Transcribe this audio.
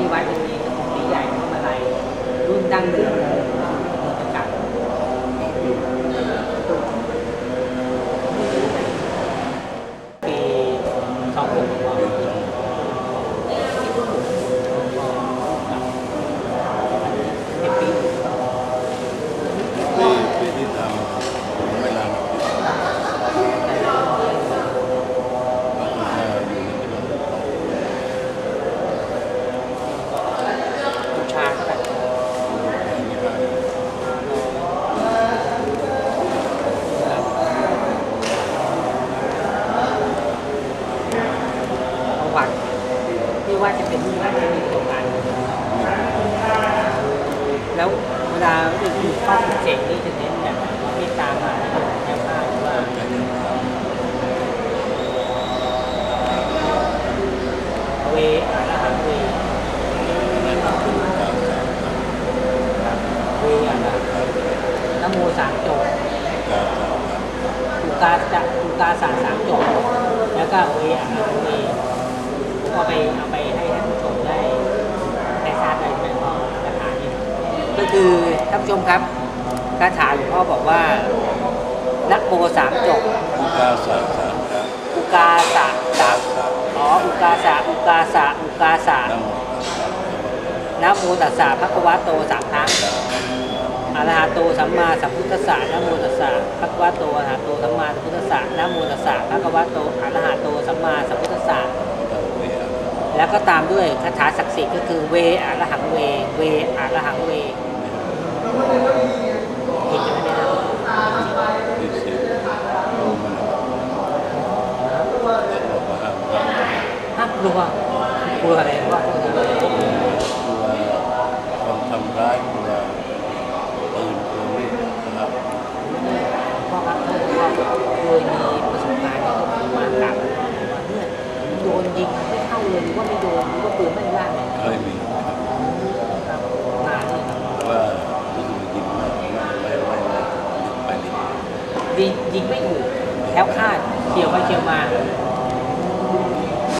ที่วัดเป็นที่ของปีใหญ่พวงะาลัยรุ่นดั้งเดิมเลยประกาศปีสองหก ฝั่งที่ว่าจะเป็นที่ว่าจะมีตรงการแล้วเวลาคือข้อสิบเจ็ดนี่จะเน้นแบบมีตามมาอย่างมากว่าเวอารหันเวเวอารหันนโมสามจบตุกาจะตุกาสามสามจบแล้วก็เวอรหันเว คือท่านผู้ชมครับคาถาหลวงพ่อบอกว่า นักโมสามจบอุกาสาสามครั้งอุกาสะสามอ๋ออุกาสะอุกาสะอุกาสะนะโมตัสสะนะโมตัสสะภะคะวะโตสามครั้งอะระหะโตสัมมาสัมพุทธัสสะนะโมตัสสะภะคะวะโตอะระหะโตสัมมาสัมพุทธัสสะนะโมตัสสะภะคะวะโตอะระหะโตสัมมาสัมพุทธัสสะเวอะแล้วก็ตามด้วยคาถาศักดิ์สิทธิ์ก็คือเวอะระหังเว เวอะระหังเว ก็ห้ามห้ามห้ามกลัวกลัวอะไรว่ากลัวคนทำร้ายกลัวปืนกลัวมีดนะครับพ่อครับท่านพ่อเคยมีประสบการณ์ที่เขามากลับว่าเนี่ยโดนยิงไม่เข้าเลยหรือว่าไม่โดนหรือว่าปืนไม่ลั่นเลย เคยมีนะครับ ครับนานเลยครับ แต่ว่ารู้สึกว่ายิงไม่ไม่ไม่ไม่ลึกไปนิด ยิงยิงไม่ถูกแคล้วคาดเขียวไปเขียวมา